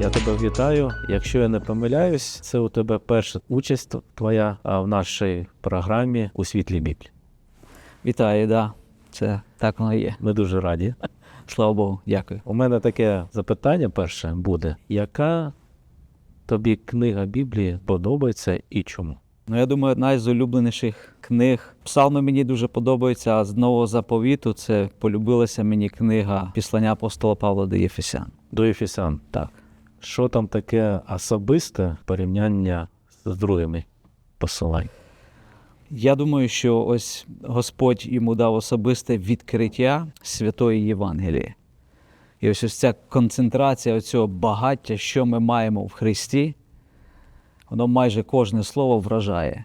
Я тебе вітаю. Якщо я не помиляюсь, це у тебе перша участь твоя в нашій програмі у світлі Біблії. Вітаю, да. Це так воно є. Ми дуже раді. Слава Богу, дякую. У мене таке запитання перше буде: яка тобі книга Біблії подобається і чому? Ну, я думаю, одна із улюбленіших книг. Псалми мені дуже подобаються, а з нового заповіту це полюбилася мені книга Післання апостола Павла до Єфесян. До Ефесян. Так. Що там таке особисте порівняння з другими посилань? Я думаю, що ось Господь йому дав особисте відкриття святої Євангелії. І ось ось ця концентрація цього багаття, що ми маємо в Христі, воно майже кожне слово вражає.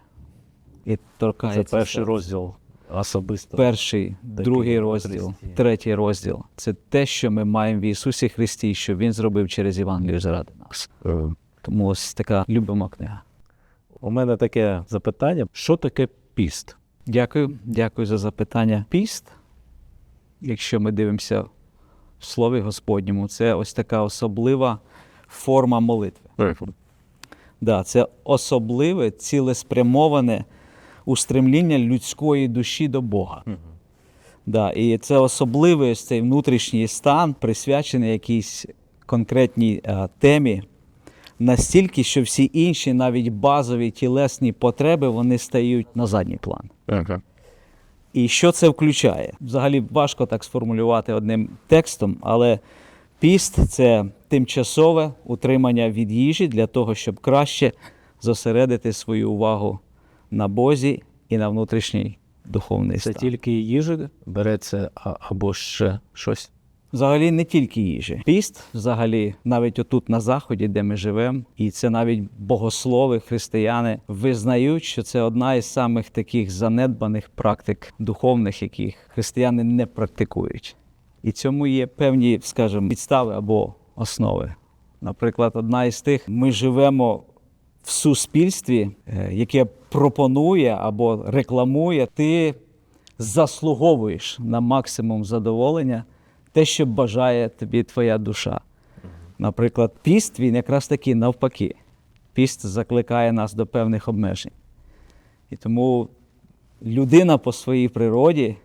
І Це перший розділ особисто. Перший, другий розділ, третій розділ це те, що ми маємо в Ісусі Христі, що Він зробив через Євангелію заради нас. Е, Тому ось така любима книга. У мене таке запитання: що таке піст? Дякую, дякую за запитання. Піст, якщо ми дивимося в Слові Господньому, це ось така особлива форма молитви. Да, це особливе, цілеспрямоване устремління людської душі до Бога. Да, і це особливий ось цей внутрішній стан, присвячений якійсь конкретній е, темі, настільки, що всі інші, навіть базові тілесні потреби, вони стають на задній план. І що це включає? Взагалі важко так сформулювати одним текстом, але піст це тимчасове утримання від їжі для того, щоб краще зосередити свою увагу на Бозі і на внутрішній духовний Це стан. тільки їжа береться або ще щось. Взагалі не тільки їжі. Піст, взагалі, навіть отут на заході, де ми живемо, і це навіть богослови, християни визнають, що це одна із самих таких занедбаних практик духовних, яких християни не практикують. І цьому є певні, скажімо, підстави або основи. Наприклад, одна із тих, ми живемо в суспільстві, е, яке пропонує або рекламує, ти заслуговуєш на максимум задоволення те, що бажає тобі твоя душа. Наприклад, піст він якраз таки навпаки. Піст закликає нас до певних обмежень. І тому людина по своїй природі,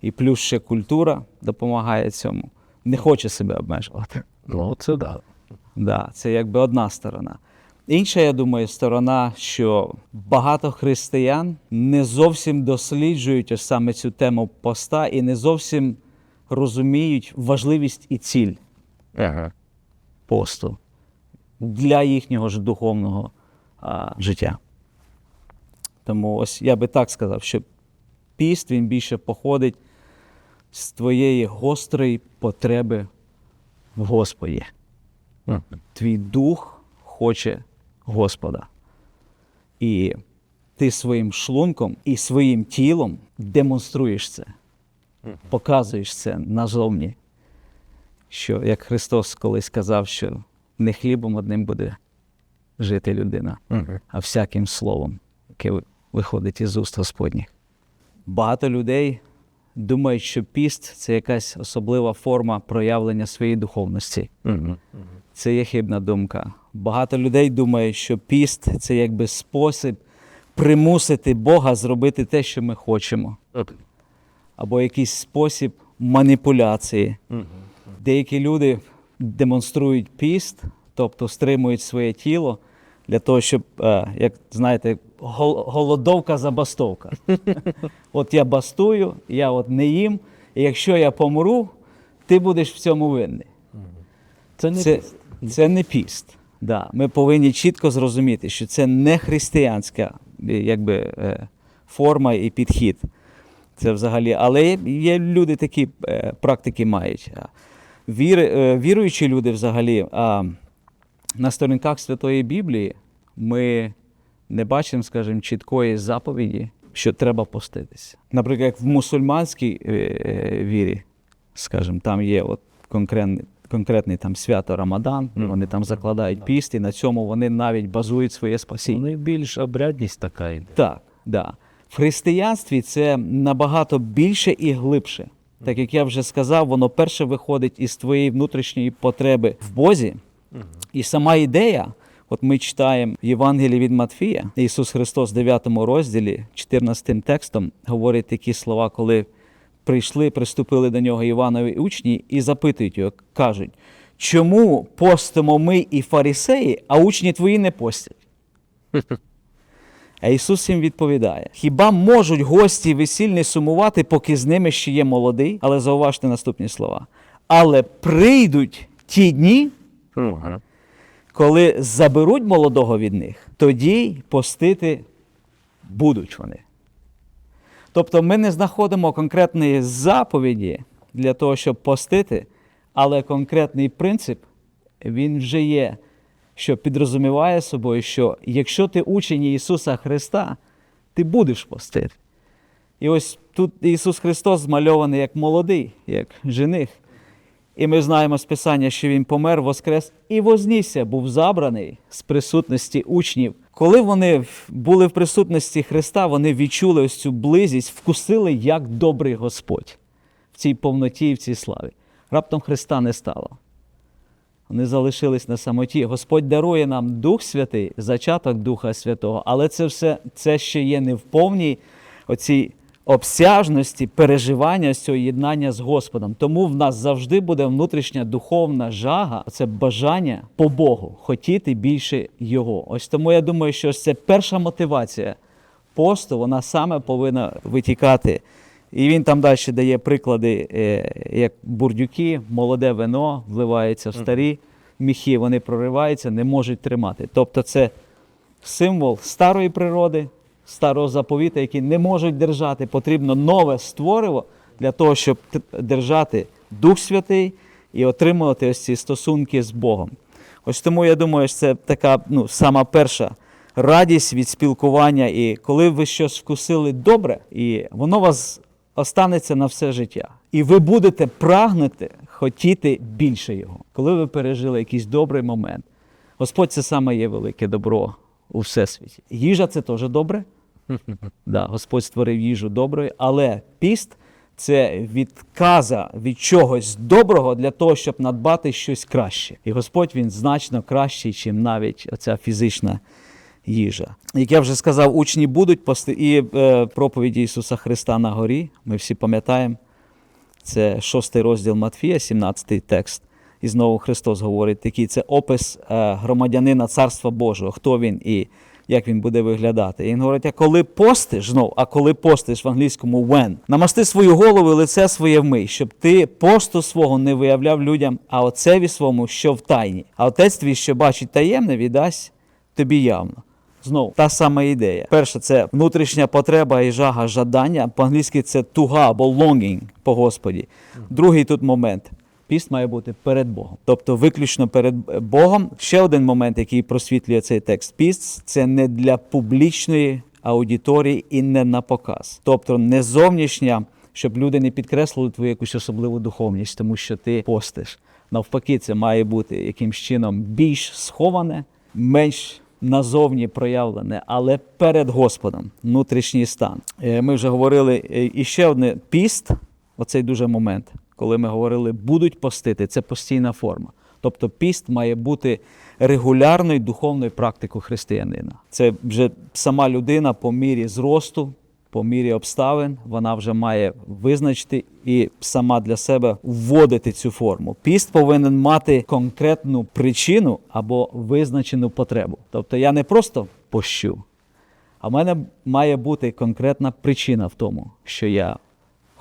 і плюс ще культура допомагає цьому, не хоче себе обмежувати. Ну, це да. Да, це якби одна сторона. Інша, я думаю, сторона, що багато християн не зовсім досліджують ось саме цю тему поста і не зовсім розуміють важливість і ціль Ага. посту для їхнього ж духовного а, життя. Тому ось я би так сказав, що піст він більше походить з твоєї гострої потреби в Господі. Твій дух хоче Господа. І ти своїм шлунком і своїм тілом демонструєш це, показуєш це назовні. Що як Христос колись сказав, що не хлібом одним буде жити людина, а всяким словом, яке виходить із уст Господніх. Багато людей думають, що піст це якась особлива форма проявлення своєї духовності. Це є хибна думка. Багато людей думають, що піст це якби спосіб примусити Бога зробити те, що ми хочемо, або якийсь спосіб маніпуляції. Деякі люди демонструють піст, тобто стримують своє тіло для того, щоб, е, як знаєте, голодовка забастовка. от я бастую, я от не їм, і якщо я помру, ти будеш в цьому винний. Це не Це, піст. це не піст. Да. Ми повинні чітко зрозуміти, що це не християнська е, якби, е, форма і підхід. Це взагалі, але є, люди такі е, практики мають. Вір, віруючі люди взагалі, на сторінках Святої Біблії ми не бачимо, скажімо, чіткої заповіді, що треба поститися. Наприклад, як в мусульманській вірі, скажімо, там є от конкретний, конкретний там свято Рамадан, вони там закладають піст, і на цьому вони навіть базують своє спасіння. Них більш обрядність така йде. Так, да. В християнстві це набагато більше і глибше. Так як я вже сказав, воно перше виходить із твоєї внутрішньої потреби в Бозі, І сама ідея, от ми читаємо в Євангелії від Матфія, Ісус Христос в 9 розділі, 14 текстом, говорить такі слова, коли прийшли, приступили до нього Іванові учні і запитують його, кажуть, чому постимо ми і фарисеї, а учні твої не постять? А Ісус їм відповідає: Хіба можуть гості весільні сумувати, поки з ними ще є молодий? Але зауважте наступні слова. Але прийдуть ті дні, коли заберуть молодого від них, тоді постити будуть вони. Тобто ми не знаходимо конкретної заповіді для того, щоб постити, але конкретний принцип він вже є, що підрозуміває собою, що якщо ти учень Ісуса Христа, ти будеш постити. І ось тут Ісус Христос змальований як молодий, як жених. І ми знаємо з Писання, що Він помер, воскрес і вознісся, був забраний з присутності учнів. Коли вони були в присутності Христа, вони відчули ось цю близість, вкусили, як добрий Господь в цій повноті і в цій славі. Раптом Христа не стало. Вони залишились на самоті. Господь дарує нам Дух Святий, зачаток Духа Святого, але це все це ще є не в повній оцій обсяжності переживання цього єднання з Господом. Тому в нас завжди буде внутрішня духовна жага, це бажання по Богу, хотіти більше Його. Ось тому я думаю, що це перша мотивація посту, вона саме повинна витікати. І він там далі дає приклади, е, як бурдюки, молоде вино вливається в старі міхи, вони прориваються, не можуть тримати. Тобто це символ старої природи, старого заповіта, який не можуть держати. Потрібно нове створево для того, щоб держати Дух Святий і отримувати ось ці стосунки з Богом. Ось тому я думаю, що це така ну, сама перша радість від спілкування. І коли ви щось вкусили добре, і воно вас останеться на все життя. І ви будете прагнути хотіти більше його, коли ви пережили якийсь добрий момент. Господь це саме є велике добро у всесвіті. Їжа це теж добре. Да, Господь створив їжу доброю, але піст це відказа від чогось доброго для того, щоб надбати щось краще. І Господь він значно кращий, ніж навіть оця фізична їжа. Як я вже сказав, учні будуть пости і е, проповіді Ісуса Христа на горі. Ми всі пам'ятаємо. Це шостий розділ Матфія, 17 текст. І знову Христос говорить такий: це опис е, громадянина Царства Божого, хто він і як він буде виглядати. І він говорить: а коли постиш знов, а коли постиш в англійському when, намасти свою голову і лице своє вмий, щоб ти посту свого не виявляв людям, а отцеві своєму, що в тайні. А отець твій, що бачить таємне, віддасть тобі явно. Знову та сама ідея. Перше, це внутрішня потреба і жага жадання. По-англійськи це туга або longing по Господі. Другий тут момент. Піст має бути перед Богом. Тобто виключно перед Богом. Ще один момент, який просвітлює цей текст. Піст це не для публічної аудиторії і не на показ. Тобто не зовнішня, щоб люди не підкреслили твою якусь особливу духовність, тому що ти постиш. Навпаки, це має бути якимсь чином більш сховане, менш назовні проявлене, але перед Господом внутрішній стан. Е, Ми вже говорили е, і ще одне піст, оцей дуже момент, коли ми говорили, будуть постити, це постійна форма. Тобто піст має бути регулярною духовною практикою християнина. Це вже сама людина по мірі зросту, по мірі обставин, вона вже має визначити і сама для себе вводити цю форму. Піст повинен мати конкретну причину або визначену потребу. Тобто я не просто пощу, а в мене має бути конкретна причина в тому, що я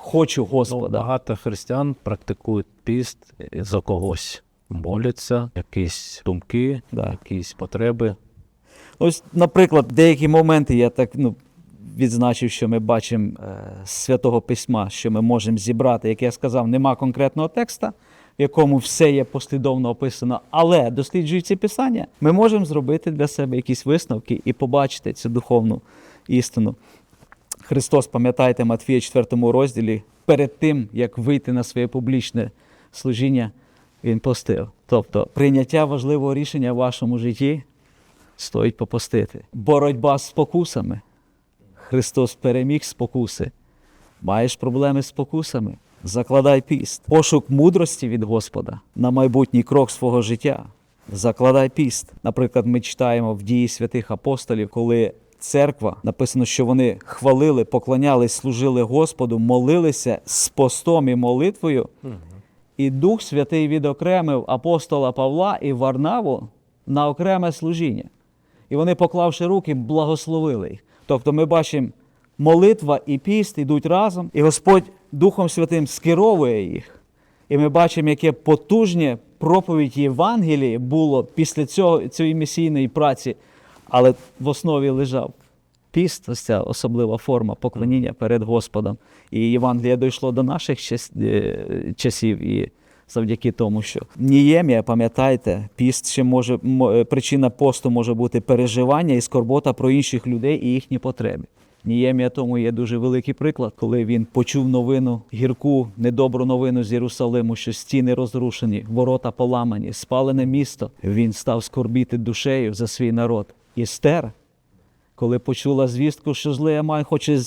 хочу Ну, Господа. багато християн практикують піст за когось. Моляться, якісь думки, Да. якісь потреби. Ось, наприклад, деякі моменти я так ну, відзначив, що ми бачимо е, з святого письма, що ми можемо зібрати. Як я сказав, нема конкретного текста, в якому все є послідовно описано, але досліджуючи писання, ми можемо зробити для себе якісь висновки і побачити цю духовну істину. Христос, пам'ятаєте, Матфія 4 розділі, перед тим, як вийти на своє публічне служіння, він постив. Тобто прийняття важливого рішення в вашому житті стоїть попостити. Боротьба з спокусами. Христос переміг спокуси. Маєш проблеми з спокусами? Закладай піст. Пошук мудрості від Господа на майбутній крок свого життя. закладай піст. Наприклад, ми читаємо в дії святих апостолів, коли церква написано, що вони хвалили, поклонялись, служили Господу, молилися з постом і молитвою. І Дух Святий відокремив апостола Павла і Варнаву на окреме служіння. І вони, поклавши руки, благословили їх. Тобто ми бачимо, молитва і піст йдуть разом, і Господь Духом Святим скеровує їх. І ми бачимо, яке потужне проповідь Євангелії було після цього, цієї місійної праці, але в основі лежав піст, ось ця особлива форма поклоніння перед Господом. І Євангеліє дійшло до наших е, часів. І завдяки тому, що Ніємія, пам'ятайте, піст ще може мо- е, причина посту може бути переживання і скорбота про інших людей і їхні потреби. Ніємія тому є дуже великий приклад, коли він почув новину, гірку, недобру новину з Єрусалиму, що стіни розрушені, ворота поламані, спалене місто. Він став скорбіти душею за свій народ. Істер, коли почула звістку, що злий Аман хоче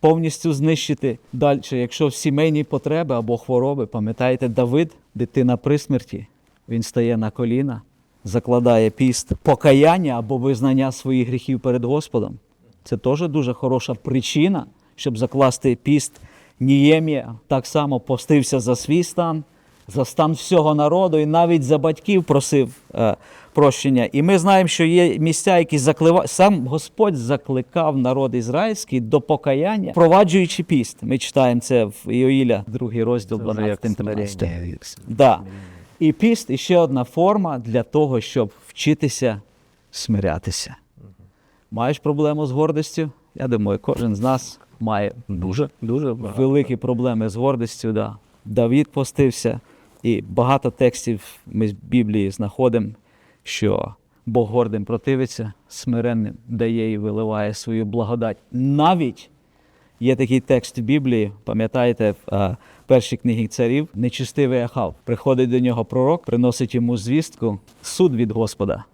повністю знищити далі, якщо в сімейні потреби або хвороби, пам'ятаєте, Давид, дитина при смерті, він стає на коліна, закладає піст, покаяння або визнання своїх гріхів перед Господом. Це теж дуже хороша причина, щоб закласти піст. Ніємія так само постився за свій стан, за стан всього народу і навіть за батьків просив е, прощення. І ми знаємо, що є місця, які закливають. Сам Господь закликав народ ізраїльський до покаяння, впроваджуючи піст. Ми читаємо це в Іоїля, другий розділ, 12-13. Да. І піст і ще одна форма для того, щоб вчитися смирятися. Маєш проблему з гордістю? Я думаю, кожен з нас має Дуже, дуже великі проблеми з гордістю. Да. Давід постився, і багато текстів ми з Біблії знаходимо, що Бог гордим противиться, смиренним дає і виливає свою благодать. Навіть є такий текст в Біблії, пам'ятаєте, в е, першій книгі царів, нечистивий Ахав. Приходить до нього пророк, приносить йому звістку, суд від Господа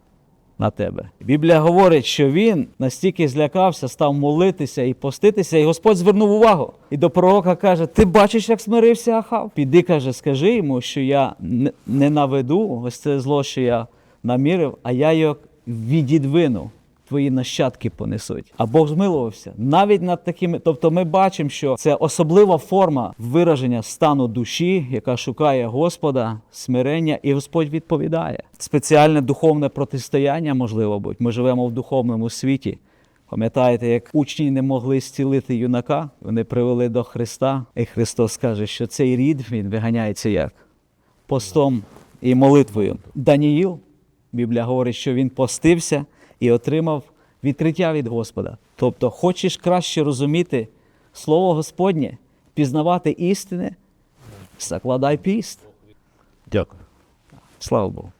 на тебе. Біблія говорить, що він настільки злякався, став молитися і поститися, і Господь звернув увагу. І до пророка каже: Ти бачиш, як смирився Ахав? Піди, каже, скажи йому, що я не- не наведу ось це зло, що я намірив, а я його відідвину. Твої нащадки понесуть. А Бог змилувався навіть над такими. Тобто, ми бачимо, що це особлива форма вираження стану душі, яка шукає Господа, смирення, і Господь відповідає. Спеціальне духовне протистояння, можливо бути. Ми живемо в духовному світі. Пам'ятаєте, як учні не могли зцілити юнака, вони привели до Христа, і Христос каже, що цей рід він виганяється як? Постом і молитвою. Даніїл, Біблія говорить, що він постився і отримав відкриття від Господа. Тобто, хочеш краще розуміти Слово Господнє, пізнавати істини, закладай піст. Дякую. Слава Богу.